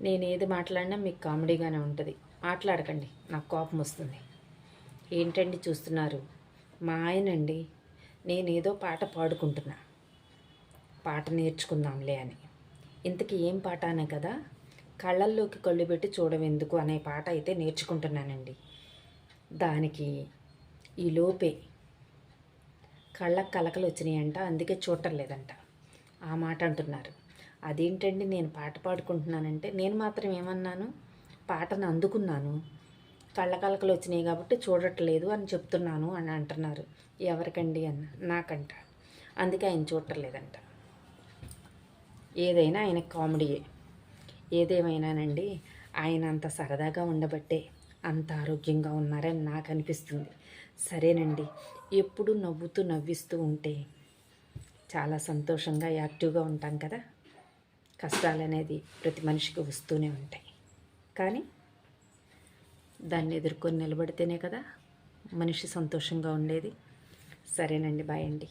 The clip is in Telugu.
నేను ఏది మాట్లాడినా మీకు కామెడీగానే ఉంటుంది. మాట్లాడకండి నాకు కోపం వస్తుంది. ఏంటండి చూస్తున్నారు? మా ఆయనండి నేనేదో పాట పాడుకుంటున్నా. పాట నేర్చుకుందాంలే అని. ఇంతకీ ఏం పాట అనే కదా? కళ్ళల్లోకి కళ్ళు పెట్టి చూడవెందుకు అనే పాట అయితే నేర్చుకుంటున్నానండి. దానికి ఈ లోపే కళ్ళకు కలకలు వచ్చినాయంట అందుకే చూడటం లేదంట. ఆ మాట అంటున్నారు. అదేంటండి నేను పాట పాడుకుంటున్నానంటే నేను మాత్రం ఏమన్నాను? పాటను అందుకున్నాను. కళ్ళకలకలు వచ్చినాయి కాబట్టి చూడట్లేదు అని చెప్తున్నాను అని అంటున్నారు. ఎవరికండి అన్న? నాకంట. అందుకే ఆయన చూడటం లేదంట ఏదైనా ఆయన కామెడీయే. ఏదేమైనానండి? ఆయన అంత సరదాగా ఉండబట్టే అంత ఆరోగ్యంగా ఉన్నారని నాకు అనిపిస్తుంది. సరేనండి. ఎప్పుడు నవ్వుతూ నవ్విస్తూ ఉంటే చాలా సంతోషంగా యాక్టివ్గా ఉంటాం కదా? కష్టాలు అనేది ప్రతి మనిషికి వస్తూనే ఉంటాయి. కానీ దాన్ని ఎదుర్కొని నిలబడితేనే కదా మనిషి సంతోషంగా ఉండేది. సరేనండి బాయ్ అండి.